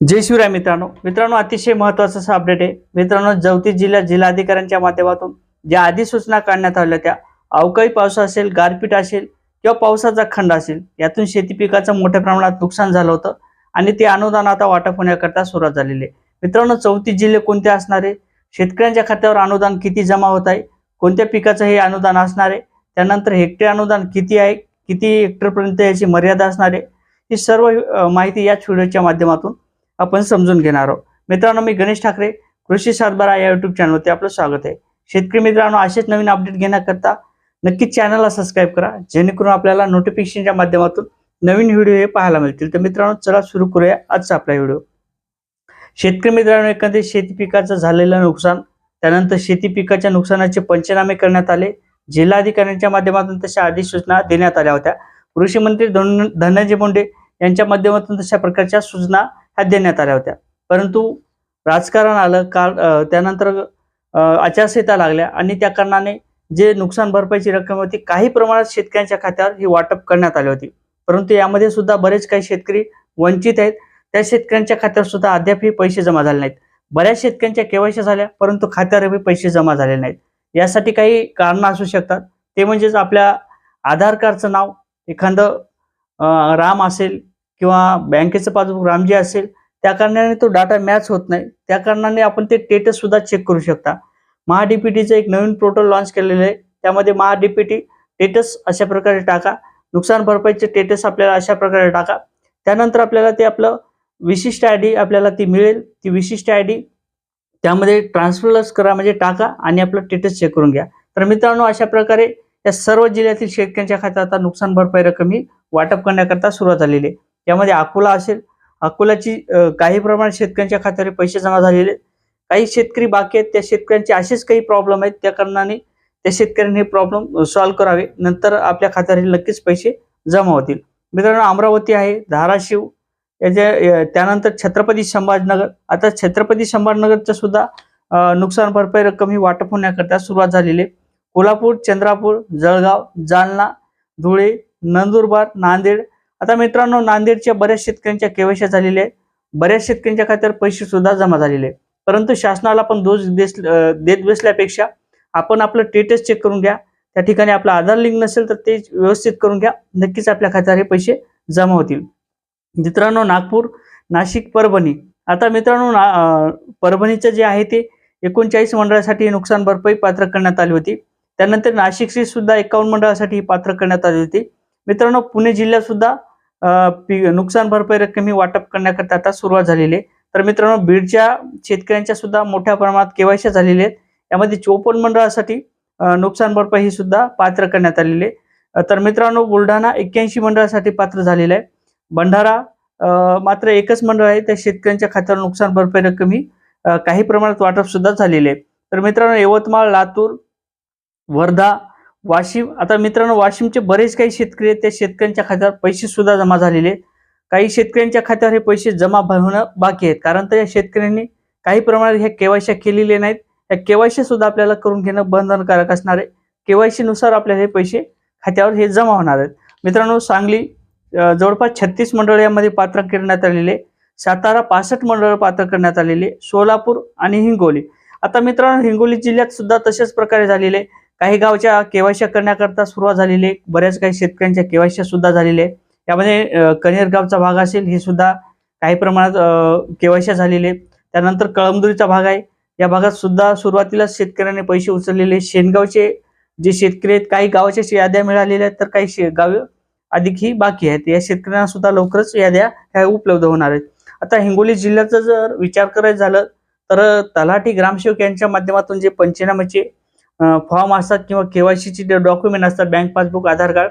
जय शिवराय मित्रांनो. मित्रांनो अतिशय महत्वाचं असं अपडेट आहे. मित्रांनो जवती जिल्ह्यात जिल्हाधिकाऱ्यांच्या माध्यमातून ज्या अधिसूचना काढण्यात आल्या त्या अवकाळी पाऊस असेल गारपीट असेल किंवा पावसाचा खंड असेल यातून शेती पिकाचं मोठ्या प्रमाणात नुकसान झालं होतं आणि ते अनुदान आता वाटप होण्याकरता सुरुवात झालेली आहे. मित्रांनो चौतीस जिल्हे कोणते असणार आहे? शेतकऱ्यांच्या खात्यावर अनुदान किती जमा होत आहे? कोणत्या पिकाचं हे अनुदान असणार आहे? त्यानंतर हेक्टर अनुदान किती आहे? किती हेक्टरपर्यंत याची मर्यादा असणार आहे? ही सर्व माहिती याच व्हिडिओच्या माध्यमातून आपण समजून घेणार आहोत. मित्रांनो मी गणेश ठाकरे कृषी सातबारा या युट्यूब चॅनलवरती आपलं स्वागत आहे. शेतकरी मित्रांनो असेच नवीन अपडेट घेण्याकरता नक्कीच चॅनलला सबस्क्राईब करा जेणेकरून आपल्याला नोटिफिकेशनच्या माध्यमातून नवीन व्हिडिओ हे पाहायला मिळतील. तर मित्रांनो चला सुरू करूया आजचा आपला व्हिडिओ शेतकरी मित्रांनो एकंदरीत शेती पिकाचं झालेलं नुकसान त्यानंतर शेती पिकाच्या नुकसानाचे पंचनामे करण्यात आले. जिल्हाधिकाऱ्यांच्या माध्यमातून तशा अधिसूचना देण्यात आल्या होत्या. कृषी मंत्री धन- धनंजय मुंडे यांच्या माध्यमातून तशा प्रकारच्या सूचना ह्या देण्यात आल्या होत्या. परंतु राजकारण आलं काल त्यानंतर आचारसंहिता लागल्या आणि त्या कारणाने जे नुकसान भरपाईची रक्कम होती काही प्रमाणात शेतकऱ्यांच्या खात्यावर ही वाटप करण्यात आली होती. परंतु यामध्ये सुद्धा बरेच काही शेतकरी वंचित आहेत. त्या शेतकऱ्यांच्या खात्यावर सुद्धा अद्यापही पैसे जमा झाले नाहीत. बऱ्याच शेतकऱ्यांच्या केवायसी झाल्या परंतु खात्यावरही पैसे जमा झाले नाहीत. यासाठी काही कारणं असू शकतात. ते म्हणजेच आपल्या आधार कार्डचं नाव एखादं राम असेल किंवा बँकेचं पासबुक रामजी असेल त्या कारणाने तो डाटा मॅच होत नाही. त्या कारणाने आपण ते स्टेटस सुद्धा चेक करू शकता. महाडीपीटीचं एक नवीन पोर्टल लॉन्च केलेलं आहे. त्यामध्ये महाडीपीटी स्टेटस अशा प्रकारे टाका. नुकसान भरपाईचे स्टेटस आपल्याला अशा प्रकारे टाका. त्यानंतर आपल्याला ते आपलं विशिष्ट आय डी आपल्याला ती मिळेल. ती विशिष्ट आय डी त्यामध्ये ट्रान्सफरच करा म्हणजे टाका आणि आपलं स्टेटस चेक करून घ्या. तर मित्रांनो अशा प्रकारे या सर्व जिल्ह्यातील शेतकऱ्यांच्या खात्यात आता नुकसान भरपाई रक्कम ही वाटप करण्याकरता सुरुवात झालेली आहे. यामध्ये अकोला असेल अकोल्याची काही प्रमाणात शेतकऱ्यांच्या खात्यावर पैसे जमा झालेले काही शेतकरी बाकी आहेत त्या शेतकऱ्यांचे असेच काही प्रॉब्लेम आहेत त्या कारणाने त्या शेतकऱ्यांनी हे प्रॉब्लेम सॉल्व्ह करावे. नंतर आपल्या खात्यावर नक्कीच पैसे जमा होतील. मित्रांनो अमरावती आहे धाराशिव याच्या त्यानंतर छत्रपती संभाजनगर. आता छत्रपती संभाजनगरचं सुद्धा नुकसान भरपाई रक्कम ही वाटप होण्याकरता सुरुवात झालेली आहे. कोल्हापूर चंद्रापूर जळगाव जालना धुळे नंदुरबार नांदेड आता मित्रांनो नांदेडच्या बऱ्याच शेतकऱ्यांच्या केवायसी झालेल्या आहेत. बऱ्याच शेतकऱ्यांच्या खात्यावर पैसे सुद्धा जमा झालेले परंतु शासनाला पण दोष देत बसल्यापेक्षा आपण आपलं टेटस चेक करून घ्या. त्या ठिकाणी आपलं आधार लिंक नसेल तर ते व्यवस्थित करून घ्या. नक्कीच आपल्या खात्यावर हे पैसे जमा होतील. मित्रांनो नागपूर नाशिक परभणी. आता मित्रांनो ना परभणीचं जे आहे ते एकोणचाळीस मंडळासाठी नुकसान भरपाई पात्र करण्यात आली होती. त्यानंतर नाशिकची सुद्धा एकावन्न मंडळासाठी पात्र करण्यात आली होती. मित्रांनो पुणे जिल्ह्यात सुद्धा पी- नुकसान भरपाई रक्कम ही वाटप करण्याकरता आता सुरुवात झालेली आहे. तर मित्रांनो बीडच्या शेतकऱ्यांच्या सुद्धा मोठ्या प्रमाणात केवायसी झालेल्या आहेत. यामध्ये चोपन्न मंडळासाठी नुकसान भरपाई ही सुद्धा पात्र करण्यात आलेली आहे. तर मित्रांनो बुलढाणा एक्क्याऐंशी मंडळासाठी पात्र झालेलं आहे. भंडारा मात्र एकच मंडळ आहे. त्या शेतकऱ्यांच्या खात्यावर नुकसान भरपाई रक्कम ही काही प्रमाणात वाटप सुद्धा झालेली आहे. तर मित्रांनो यवतमाळ लातूर वर्धा वाशिम आता मित्रांनो वाशिमचे बरेच काही शेतकरी आहेत. त्या शेतकऱ्यांच्या खात्यावर पैसे सुद्धा जमा झालेले आहेत. काही शेतकऱ्यांच्या खात्यावर हे पैसे जमा होणं बाकी आहेत. कारण तर या शेतकऱ्यांनी काही प्रमाणात ह्या केवायश्या केलेल्या नाहीत. या केवायसी सुद्धा आपल्याला करून घेणं बंधनकारक असणार आहे. केवायसी नुसार आपल्याला हे पैसे खात्यावर हे जमा होणार आहेत. मित्रांनो सांगली जवळपास छत्तीस मंडळ यामध्ये पात्र करण्यात आलेले सातारा पासष्ट मंडळ पात्र करण्यात आलेले सोलापूर आणि हिंगोली. आता मित्रांनो हिंगोली जिल्ह्यात सुद्धा तशाच प्रकारे झालेले काही गावच्या केवायश्या करण्याकरता सुरुवात झालेली आहे. बऱ्याच काही शेतकऱ्यांच्या केवायश्या सुद्धा झालेल्या आहे यामध्ये अं, कनेरगावचा भाग असेल हे सुद्धा काही प्रमाणात केवायश्या झालेले त्यानंतर कळमदुरीचा भाग आहे. या भागात सुद्धा सुरुवातीला शेतकऱ्यांनी पैसे उचललेले शेणगावचे जे शेतकरी आहेत काही गावाच्या याद्या मिळालेल्या आहेत तर काही शे अधिक ही बाकी आहेत. या शेतकऱ्यांना सुद्धा लवकरच याद्या ह्या उपलब्ध होणार आहेत. आता हिंगोली जिल्ह्याचा जर विचार करायचा झालं तर तलाठी ग्रामसेवक यांच्या माध्यमातून जे पंचनाम्याचे फॉर्म असतात किंवा केवायसीचे जे डॉक्युमेंट असतात बँक पासबुक आधार कार्ड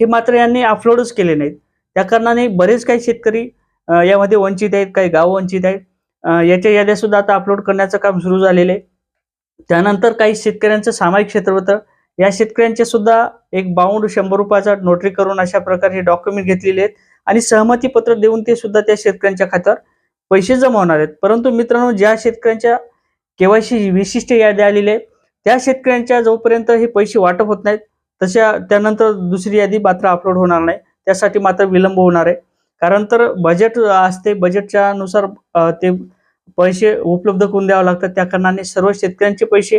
हे मात्र यांनी अपलोडच केले नाहीत. त्या कारणाने बरेच काही शेतकरी यामध्ये वंचित आहेत काही गाव वंचित आहेत. याच्या याद्या सुद्धा आता अपलोड करण्याचं काम सुरू झालेलं आहे. त्यानंतर काही शेतकऱ्यांचं सामायिक क्षेत्र होतं. या शेतकऱ्यांचे सुद्धा एक बाउंड शंभर रुपयाचा नोटरी करून अशा प्रकारे डॉक्युमेंट घेतलेले आहेत. आणि सहमती पत्र देऊन ते सुद्धा त्या शेतकऱ्यांच्या खात्यावर पैसे जमा होणार आहेत. परंतु मित्रांनो ज्या शेतकऱ्यांच्या केवायसी विशिष्ट याद्या आलेल्या आहेत त्या शेतकऱ्यांच्या जोपर्यंत हे पैसे वाटप होत नाहीत तशा त्यानंतर दुसरी यादी मात्र अपलोड होणार नाही. त्यासाठी मात्र विलंब होणार आहे. कारण तर बजेट असते बजेटच्या नुसार ते पैसे उपलब्ध करून द्यावे लागतात. त्या कारणाने सर्व शेतकऱ्यांचे पैसे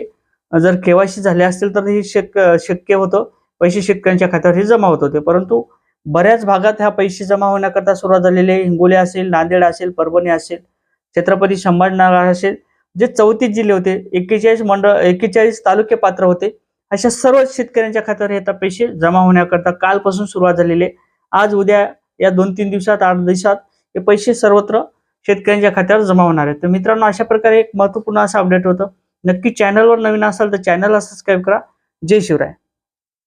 जर केवायसी झाले असतील तर हे शक्य शक्य होतं. पैसे शेतकऱ्यांच्या खात्यावर हे जमा होत होते. परंतु बऱ्याच भागात ह्या पैसे जमा होण्याकरता सुरुवात झालेली आहे. हिंगोली असेल नांदेड असेल परभणी असेल छत्रपती संभाजनगर असेल. जे चौतीस जिल्हे होते एक्केचाळीस मंडळ एक्केचाळीस तालुके पात्र होते अशा सर्व शेतकऱ्यांच्या खात्यावर हे आता पैसे जमा होण्याकरता कालपासून सुरुवात झालेली आहे. आज उद्या या दोन तीन दिवसात आठ दिवसात हे पैसे सर्वत्र शेतकऱ्यांच्या खात्यावर जमा होणार आहेत. तर मित्रांनो अशा प्रकारे एक महत्त्वपूर्ण असं अपडेट होतं. नक्की चॅनलवर नवीन असाल तर चॅनलला सबस्क्राईब करा. जय शिवराय.